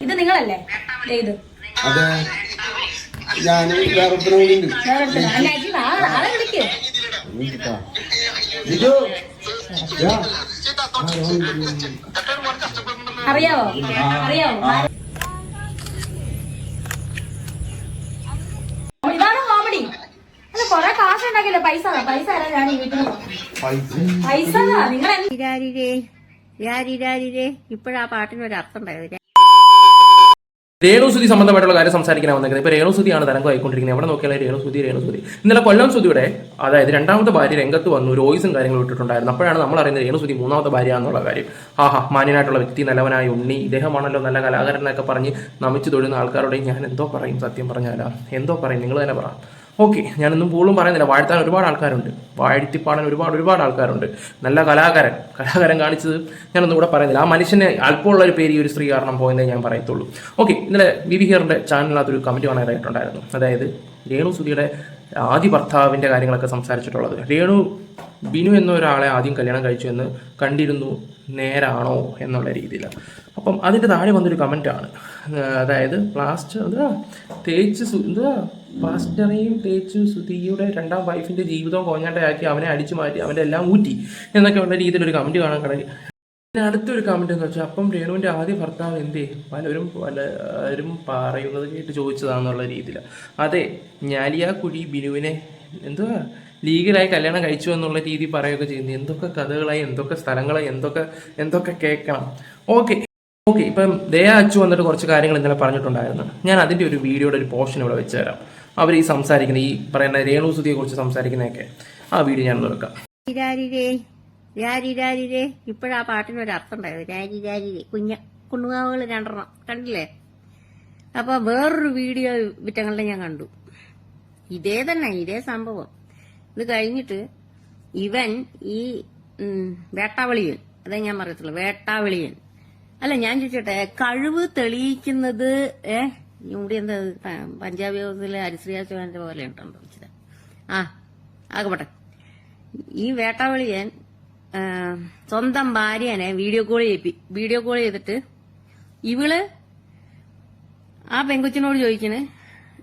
ഇത് നിങ്ങളല്ലേ? ഏത് ഇത്. അതെ. വേറെ വിളിക്ക്. യാ. അറിയാവോ? അറിയാവോ? ഇതാണോ കോമഡി അല്ല കൊറേ കാശ് ഉണ്ടാക്കില്ല പൈസ പൈസ തരാം ഞാൻ ഈ വീട്ടിൽ പൈസ. നിങ്ങളെ നിങ്ങൾ ഇപ്പോഴാ പാട്ടിന് ഒരു അർത്ഥം ഉണ്ടായത് രേണുസുതി സംബന്ധമായിട്ടുള്ള കാര്യം സംസാരിക്കാൻ വന്നിരിക്കുന്നത് ഇപ്പൊ രേണുസുതിയാണ് തരംഗം ആയിക്കൊണ്ടിരിക്കുന്നത്. എവിടെ നോക്കിയാലും രേണുസുതി രേണുസുതി ഇന്നലെ കൊല്ലം സുതിയുടെ അതായത് രണ്ടാമത്തെ ഭാര്യ രംഗത്ത് വന്നു വോയിസും കാര്യങ്ങളും ഇട്ടിട്ടുണ്ടായിരുന്നു. അപ്പോഴാണ് നമ്മൾ അറിയുന്നത് രേണുസുതി മൂന്നാമത്തെ ഭാര്യ എന്നുള്ള കാര്യം. ആഹാ മാന്യനായിട്ടുള്ള വ്യക്തി നല്ലവനായ ഉണ്ണി ഇദ്ദേഹമാണല്ലോ നല്ല കലാകാരനൊക്കെ പറഞ്ഞ് നമിച്ചു തൊഴുന്ന ആൾക്കാരോട് ഞാൻ എന്തോ പറയും സത്യം പറഞ്ഞാലാ? എന്തോ പറയും? നിങ്ങൾ തന്നെ പറ. ഓക്കെ ഞാനൊന്നും പോളും പറയുന്നില്ല. വാഴ്ത്താൻ ഒരുപാട് ആൾക്കാരുണ്ട്. വാഴ്ത്തിപ്പാടാൻ ഒരുപാട് ഒരുപാട് ആൾക്കാരുണ്ട്. നല്ല കലാകാരൻ. കലാകാരൻ കാണിച്ചത് ഞാനൊന്നും കൂടെ പറയുന്നില്ല. ആ മനുഷ്യനെ അല്പമുള്ള ഒരു പേര് ഈ ഒരു സ്ത്രീ കാരണം പോയെന്നേ ഞാൻ പറയത്തുള്ളൂ. ഓക്കെ ഇന്നലെ ബി വി ഹിയറിന്റെ ചാനലിനകത്തൊരു കമന്റ് കാണാനായിട്ടുണ്ടായിരുന്നു അതായത് രേണു സുധിയുടെ ആദ്യ ഭർത്താവിന്റെ കാര്യങ്ങളൊക്കെ സംസാരിച്ചിട്ടുള്ളത്. രേണു ബിനു എന്ന ഒരാളെ ആദ്യം കല്യാണം കഴിച്ചു എന്ന് കണ്ടിരുന്നു നേരാണോ എന്നുള്ള രീതിയിൽ അപ്പം അതിന്റെ താഴെ വന്നൊരു കമന്റാണ്. അതായത് പ്ലാസ്റ്റർ എന്താ? തേച്ച് എന്താ? പ്ലാസ്റ്ററേയും തേച്ച് സുധിയുടെ രണ്ടാം വൈഫിന്റെ ജീവിതവും കോഞ്ഞാട്ടയാക്കി അവനെ അടിച്ചു മാറ്റി അവന്റെ എല്ലാം ഊറ്റി എന്നൊക്കെ ഉള്ള രീതിയിൽ ഒരു കമന്റ് കാണാൻ കിടക്കി പിന്നെ അടുത്തൊരു കമന്റ് എന്ന് വെച്ചാൽ അപ്പം രേണുവിന്റെ ആദ്യ ഭർത്താവ് എന്തേ പലരും പലരും പറയുന്നത് കേട്ട് ചോദിച്ചതാണെന്നുള്ള രീതിയിൽ അതെ ഞാലിയാക്കുഴി ബിനുവിനെ എന്തുവാ? ലീഗലായി കല്യാണം കഴിച്ചു എന്നുള്ള രീതി പറയുകയൊക്കെ ചെയ്യുന്നു. എന്തൊക്കെ കഥകളായി എന്തൊക്കെ സ്ഥലങ്ങളായി എന്തൊക്കെ എന്തൊക്കെ കേൾക്കണം. ഓക്കെ. ഓക്കെ ഇപ്പം ദയാ അച്ചു വന്നിട്ട് കുറച്ച് കാര്യങ്ങൾ ഇന്നലെ പറഞ്ഞിട്ടുണ്ടായിരുന്നു. ഞാൻ അതിന്റെ ഒരു വീഡിയോയുടെ ഒരു പോർഷൻ ഇവിടെ വെച്ച് തരാം അവർ ഈ സംസാരിക്കുന്ന ഈ പറയുന്ന രേണു സുധിയെ കുറിച്ച് സംസാരിക്കുന്നതൊക്കെ. ആ വീഡിയോ ഞാൻ നോക്കാം ഇപ്പോഴാ പാട്ടിന് ഒരു അർത്ഥം കുഞ്ഞ കുണ്ണുകാവുകൾ രണ്ടെണ്ണം. കണ്ടില്ലേ? അപ്പൊ വേറൊരു വീഡിയോ വിറ്റങ്ങളുടെ ഞാൻ കണ്ടു. ഇതേ തന്നെ ഇതേ സംഭവം. ഇത് കഴിഞ്ഞിട്ട് ഇവൻ ഈ വേട്ടാവളിയൻ. അതേ ഞാൻ പറയത്തുള്ളൂ വേട്ടാവളിയൻ. അല്ല ഞാൻ ചോദിച്ചോട്ടെ കഴിവ് തെളിയിക്കുന്നത് ഏ ഇവിടെ എന്താ പഞ്ചാബ് പഞ്ചാബി ഹൗസിലെ ഹരിശ്രീയാശോന്റെ പോലെ ഉണ്ടോ? ഇച്ചിരി. ആ ആകപ്പെട്ടെ. ഈ വേട്ടാവളിയൻ സ്വന്തം ഭാര്യനെ വീഡിയോ കോൾ ചെയ്യിപ്പി വീഡിയോ കോൾ ചെയ്തിട്ട് ഇവൾ ആ പെങ്കുച്ചിനോട് ചോദിക്കണ്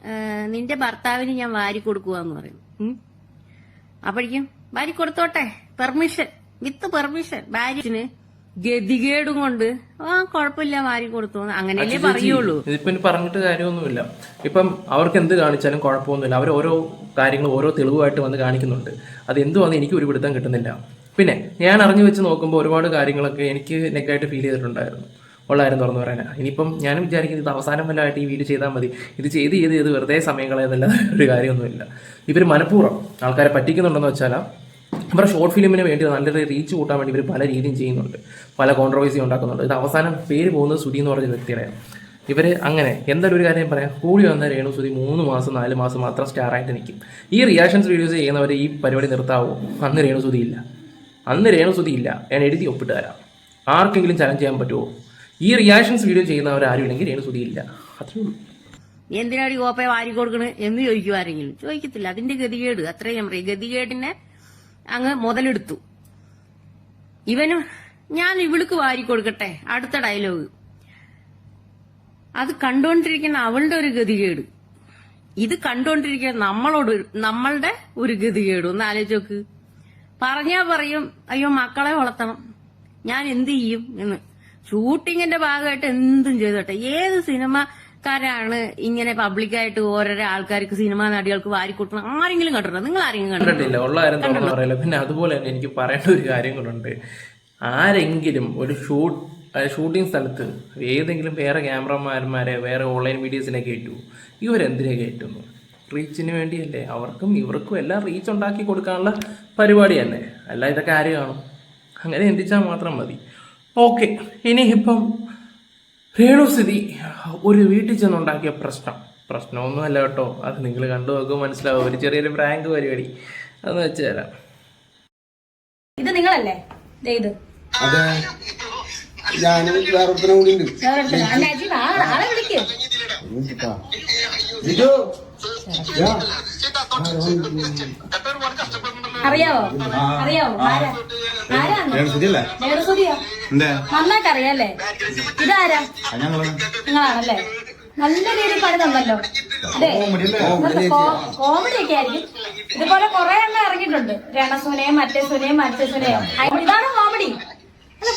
"ആ, നിന്റെ ഭർത്താവിന് ഞാൻ വാരി കൊടുക്കുവാന്ന് പറയും. അപ്പോഴേക്കും വാരി കൊടുത്തോട്ടെ പെർമിഷൻ വിത്ത് പെർമിഷൻ ഭാര്യന് ഗതികേടും കൊണ്ട് ആ കുഴപ്പമില്ല വാരി കൊടുത്തു അങ്ങനെയല്ലേ പറയുള്ളൂ. ഇതിപ്പോ പറഞ്ഞിട്ട് കാര്യമൊന്നുമില്ല. ഇപ്പം അവർക്ക് എന്ത് കാണിച്ചാലും കുഴപ്പമൊന്നുമില്ല. അവർ ഓരോ കാര്യങ്ങൾ ഓരോ തെളിവായിട്ട് വന്ന് കാണിക്കുന്നുണ്ട്. അത് എന്തുവാന്ന് എനിക്ക് ഒരു പിടുത്തം കിട്ടുന്നില്ല. പിന്നെ ഞാൻ അറിഞ്ഞു വെച്ച് നോക്കുമ്പോൾ ഒരുപാട് കാര്യങ്ങളൊക്കെ എനിക്ക് നെക്കായിട്ട് ഫീൽ ചെയ്തിട്ടുണ്ടായിരുന്നു. ഉള്ളായിരുന്നു തുറന്നു പറയാനാ ഇനിയിപ്പം ഞാനും വിചാരിക്കുന്നത് ഇത് അവസാനം വല്ലതായിട്ട് ഈ വീഡിയോ ചെയ്താൽ മതി. ഇത് ചെയ്ത് ചെയ്ത് ചെയ്ത് വെറുതെ സമയം കളയുന്നില്ല ഒരു കാര്യമൊന്നുമില്ല. ഇവർ മനഃപൂർവം ആൾക്കാരെ പറ്റിക്കുന്നുണ്ടെന്ന് വെച്ചാൽ നമ്മുടെ ഷോർട്ട് ഫിലിമിന് വേണ്ടി നല്ലൊരു റീച്ച് കൂട്ടാൻ വേണ്ടി ഇവർ പല രീതിയും ചെയ്യുന്നുണ്ട്. പല കോൺട്രവേഴ്സി ഉണ്ടാക്കുന്നുണ്ട്. ഇത് അവസാനം പേര് പോകുന്നത് സുധി എന്ന് പറഞ്ഞ വ്യക്തിയുടെയാണ്. ഇവർ അങ്ങനെ എന്തായാലും ഒരു കാര്യം പറയാം? കൂടി വന്ന രേണു സുധി മൂന്ന് മാസം നാല് മാസം മാത്രം സ്റ്റാർ ആയിട്ട് നിൽക്കും. ഈ റിയാക്ഷൻസ് വീഡിയോസ് ചെയ്യുന്നവർ ഈ പരിപാടി നിർത്താവോ? അന്ന് രേണു സുധി ഇല്ല. അന്ന് രേണു സുധി ഇല്ല. ഞാൻ എഴുതി ഒപ്പിട്ട് തരാം. ആർക്കെങ്കിലും ചലഞ്ച് ചെയ്യാൻ പറ്റുമോ ഈ റിയാക്ഷൻസ് വീഡിയോ ചെയ്യുന്നവർ ആരും ഇല്ലെങ്കിൽ രേണു സുധി ഇല്ല. അത്രേ ഉള്ളൂ. നീ എന്തിനാടി കോപ്പയെ വാരി കൊടുക്കണേ? എന്ന് ചോദിക്കും ആരെങ്കിലും ചോദിക്കത്തില്ല. അതിന്റെ ഗതികേട്. അത്രയും ഗതികേടിനെ അങ്ങ് മുതലെടുത്തു. ഇവനും ഞാൻ ഇവൾക്ക് വാരി കൊടുക്കട്ടെ അടുത്ത ഡയലോഗ് അത് കണ്ടുകൊണ്ടിരിക്കുന്ന അവളുടെ ഒരു ഗതികേട്. ഇത് കണ്ടുകൊണ്ടിരിക്കുന്ന നമ്മളോട് നമ്മളുടെ ഒരു ഗതികേട്. ഒന്ന് ആലോചിച്ച് നോക്ക്. പറഞ്ഞാ പറയും അയ്യോ മക്കളെ വളർത്തണം. ഞാൻ എന്ത് ചെയ്യും? എന്ന്. ഷൂട്ടിങ്ങിന്റെ ഭാഗമായിട്ട് എന്തും ചെയ്തോട്ടെ. ഏത് സിനിമക്കാരാണ് ഇങ്ങനെ പബ്ലിക്കായിട്ട് ഓരോരോ ആൾക്കാർക്ക് സിനിമാ നടികൾക്ക് വാരി കൊടുക്കണം. ആരെങ്കിലും കണ്ടിട്ടുണ്ടോ? നിങ്ങൾ ആരെങ്കിലും കണ്ടിട്ടില്ല. ഉള്ള കാര്യം തുറന്നു പറയില്ല. പിന്നെ അതുപോലെ തന്നെ എനിക്ക് പറയേണ്ട ഒരു കാര്യം കൂടെ ആരെങ്കിലും ഒരു ഷൂട്ട് ഷൂട്ടിംഗ് സ്ഥലത്ത് ഏതെങ്കിലും വേറെ ക്യാമറമാന്മാരെ വേറെ ഓൺലൈൻ വീഡിയോസിനെ കയറ്റു. ഇവരെന്തിനെ കയറ്റുന്നു? റീച്ചിന് വേണ്ടിയല്ലേ. അവർക്കും ഇവർക്കും എല്ലാം റീച്ച് ഉണ്ടാക്കി കൊടുക്കാനുള്ള പരിപാടി തന്നെ. അല്ല ഇതൊക്കെ ആര് കാണും? അങ്ങനെ എന്തിച്ചാൽ മാത്രം മതി. ഓക്കെ ഇനി ഇപ്പം രേണുസ്ഥിതി ഒരു വീട്ടിൽ ചെന്നുണ്ടാക്കിയ പ്രശ്നം. പ്രശ്നമൊന്നുമല്ല കേട്ടോ. അത് നിങ്ങൾ കണ്ടു നോക്കുമ്പോൾ മനസ്സിലാവും. ഒരു ചെറിയൊരു പ്രാങ്ക് പരിപാടി. അതെന്ന് വെച്ച് തരാം. ഇത് നിങ്ങളല്ലേ? ഇത്. അതെ. വേറെ. വേറെ അറിയാവോ? അറിയാവോ? ആരാ? ആരാന്ന്? നന്നായിട്ട് അറിയാല്ലേ ഇതാരാ? നിങ്ങളാണല്ലേ? നല്ല രീതിയിൽ പണി തന്നല്ലോ. അതെ. കോമഡി ഒക്കെ. ആയിരിക്കും. ഇതുപോലെ കുറെ എണ്ണം ഇറങ്ങിയിട്ടുണ്ട്. രണസുനയും മറ്റേ സുനയും മറ്റേ സുനയും ഇതാണ് കോമഡി.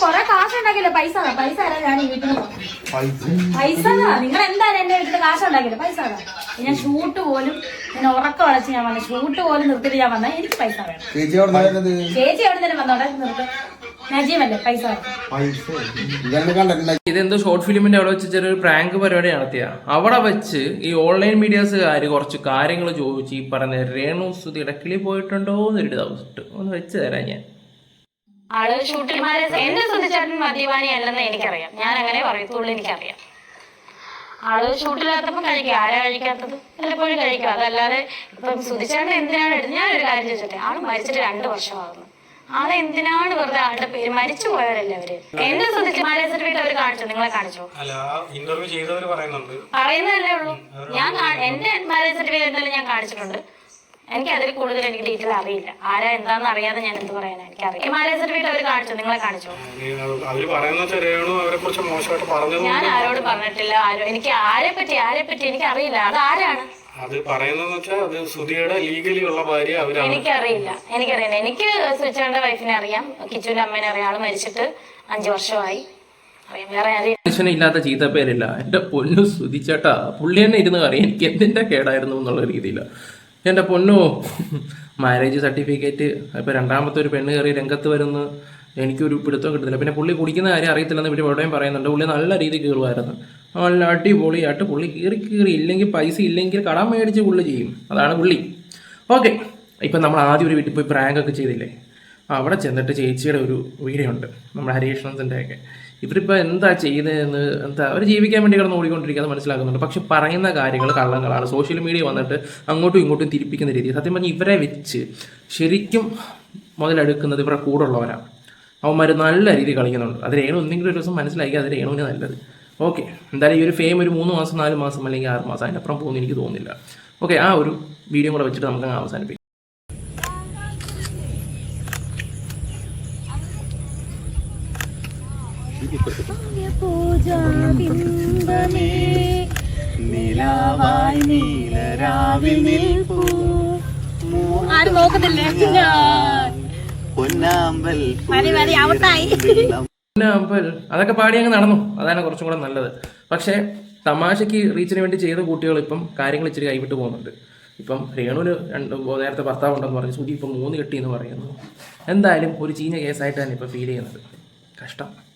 കൊറേ കാശ് ഉണ്ടാക്കില്ലേ പൈസ താ, പൈസ തരാം ഞാൻ ഈ വീട്ടിൽ പൈസ നിങ്ങൾ എന്തായാലും എന്റെ വീട്ടിൽ കാശ് ഉണ്ടാക്കില്ല പൈസ താ. ഞാൻ ഷൂട്ട് പോലും ഞാൻ ഉറക്കം അടച്ച് ഞാൻ വന്ന. ഷൂട്ട് പോലും നിർത്തിട്ട് ഞാൻ വന്നത് എനിക്ക് പൈസ വേണം. ചേച്ചി അവിടെ വരുന്നത്? ചേച്ചി എവിടെ തന്നെ വന്നോടെ നിർത്ത്. നജീമല്ലേ? പൈസ വേണം ഇതാണ് കണ്ടിട്ടുണ്ടായി? ഇതെന്തോ ഷോർട്ട് ഫിലിമിന്റെ അവിടെ വെച്ച് ചെറിയൊരു പ്രാങ്ക് പരിപാടി നടത്തിയ. അവിടെ വെച്ച് ഈ ഓൺലൈൻ മീഡിയാസുകാർ കുറച്ച് കാര്യങ്ങൾ ചോദിച്ചു ഈ പറഞ്ഞ രേണു സുതി ഇടക്കിളി പോയിട്ടുണ്ടോ എന്നൊരു ഡൗട്ട് ഒന്ന് വെച്ച് തരാം ഞാൻ. ആൾ ഷൂട്ടിമാരെ എന്നെ ശ്രദ്ധിച്ചേട്ടൻ മദ്യപാനി അല്ലെന്ന് എനിക്കറിയാം. ഞാൻ അങ്ങനെ പറയത്തുള്ളൂ എനിക്കറിയാം. ആൾ ഷൂട്ടില്ലാത്തപ്പോ കഴിക്കുക ആരാ കഴിക്കാത്തത്? വല്ലപ്പോഴും കഴിക്കുക അതല്ലാതെ ഇപ്പം സുധിച്ചേട്ടൻ എന്തിനാണ് എടുത്തത് ഞാനൊരു കാര്യം ചോദിച്ചോട്ടെ. ആൾ മരിച്ചിട്ട് രണ്ട് വർഷമാകുന്നു. ആളെ എന്തിനാണ് വെറുതെ ആളുടെ പേര് മരിച്ചു പോയവരല്ലേ അവർ? എന്റെ ശ്രദ്ധിച്ച് മാരേജ് സർട്ടിഫിക്കറ്റ് അവർ കാണിച്ചോ? നിങ്ങളെ കാണിച്ചു? പറയുന്നതല്ലേ ഉള്ളൂ. ഞാൻ എന്റെ മാരേജ് സർട്ടിഫിക്കറ്റ് ഞാൻ കാണിച്ചിട്ടുണ്ട്. എനിക്ക് അതിൽ കൂടുതൽ എനിക്ക് ഡീറ്റെയിൽ അറിയില്ല. ആരാ എന്താന്ന് അറിയാതെ ഞാൻ എന്ത് പറയാനാ? എനിക്കറിയാം മാരേജ് സർട്ടിഫിക്കറ്റ് അവർ കാണിച്ചോ. നിങ്ങളെ കാണിച്ചോ? അവർ പറയുന്ന അവരെ കുറിച്ച് മോശമായിട്ട് പറഞ്ഞു ഞാൻ ആരോട് പറഞ്ഞിട്ടില്ല. ആരോ എനിക്ക് ആരെ പറ്റി ആരെ പറ്റി എനിക്ക് അറിയില്ല അത് ആരാണ്? അത് പറയുന്നതെന്ന് വെച്ചാൽ അത് സുധിയുടെ ലീഗലി ഉള്ള ഭാര്യ അവരാണ്. എനിക്കറിയില്ല. എനിക്കറിയില്ല. എനിക്ക് സ്വിച്ചേണ്ട വൈഫിനെ അറിയാം. കിച്ചുവിന്റെ അമ്മേനെ അറിയാം. ആൾ മരിച്ചിട്ട് അഞ്ചു വർഷമായി. അറിയാം. വേറെ ആരെയും മനുഷ്യനെ ഇല്ലാത്ത ചീത്തപ്പേരില്ല എന്റെ പൊന്നു സുതിച്ചേട്ടാ പുള്ളി തന്നെ ഇരുന്ന് അറിയാം എനിക്ക് എന്തിന്റെ കേടായിരുന്നു എന്നുള്ള രീതിയില. എന്റെ പൊന്നു? മാരേജ് സർട്ടിഫിക്കറ്റ് ഇപ്പൊ രണ്ടാമത്തെ ഒരു പെണ്ണ് കയറി രംഗത്ത് വരുന്ന. എനിക്കൊരു പിടുത്തം കിട്ടുന്നില്ല. പിന്നെ പുള്ളി കുടിക്കുന്ന കാര്യം അറിയത്തില്ലെന്ന് പിന്നെ എവിടെയും പറയുന്നുണ്ട്. പുള്ളി നല്ല രീതിയിൽ കീറുമായിരുന്നു. നല്ല അടിപൊളിയായിട്ട് പുള്ളി കീറി കീറി ഇല്ലെങ്കിൽ പൈസ ഇല്ലെങ്കിൽ കടം മേടിച്ച് പുള്ളി ചെയ്യും. അതാണ് പുള്ളി. ഓക്കെ ഇപ്പം നമ്മൾ ആദ്യം ഒരു വീട്ടിൽ പോയി പ്രാങ്കൊക്കെ ചെയ്തില്ലേ? അവിടെ ചെന്നിട്ട് ചേച്ചിയുടെ ഒരു വീഡിയോ ഉണ്ട്. നമ്മുടെ ഹരീഷ്ണൻസിന്റെ ഇവരിപ്പോൾ എന്താ ചെയ്യുന്നതെന്ന് എന്താ അവർ ജീവിക്കാൻ വേണ്ടി കിടന്ന് ഓടിക്കൊണ്ടിരിക്കുന്നത് മനസ്സിലാക്കുന്നുണ്ട്. പക്ഷെ പറയുന്ന കാര്യങ്ങൾ കള്ളങ്ങളാണ്. സോഷ്യൽ മീഡിയ വന്നിട്ട് അങ്ങോട്ടും ഇങ്ങോട്ടും തിരിപ്പിക്കുന്ന രീതി. സത്യം പറഞ്ഞാൽ ഇവരെ വെച്ച് ശരിക്കും മുതലെടുക്കുന്നത് ഇവരുടെ കൂടെ ഉള്ളവരാണ് അവന്മാർ നല്ല രീതി കളിക്കുന്നുണ്ട്. അത് രേണു എന്തെങ്കിലും ഒരു ദിവസം മനസ്സിലാക്കി അത് രേണുവിന് നല്ലത്. ഓക്കെ എന്തായാലും ഈ ഒരു ഫെയിം ഒരു മൂന്ന് മാസം നാല് മാസം അല്ലെങ്കിൽ ആറ് മാസം അതിനപ്പുറം പോകുന്നു എനിക്ക് തോന്നുന്നില്ല. ഓക്കെ ആ ഒരു വീഡിയോ കൂടെ വെച്ചിട്ട് നമുക്ക് അങ്ങ് അവസാനിപ്പിക്കാം നീലാവായി നീലരാവിൽ നിൽപ്പൂ. ആരും നോക്കുന്നില്ല. പൊന്നാമ്പൽ അതൊക്കെ പാടി അങ്ങ് നടന്നു. അതാണ് കുറച്ചും കൂടെ നല്ലത്. പക്ഷേ തമാശയ്ക്ക് റീച്ചിന് വേണ്ടി ചെയ്ത കുട്ടികൾ ഇപ്പം കാര്യങ്ങൾ ഇച്ചിരി കൈവിട്ട് പോകുന്നുണ്ട്. ഇപ്പം രേണുവിന് രണ്ട് നേരത്തെ ഭർത്താവ് ഉണ്ടെന്ന് പറഞ്ഞു. സുധി ഇപ്പം മൂന്ന് കെട്ടി എന്ന് പറയുന്നു. എന്തായാലും ഒരു ചീഞ്ഞ കേസായിട്ട് തന്നെ ഇപ്പം ഫീൽ ചെയ്യുന്നത്. കഷ്ടം.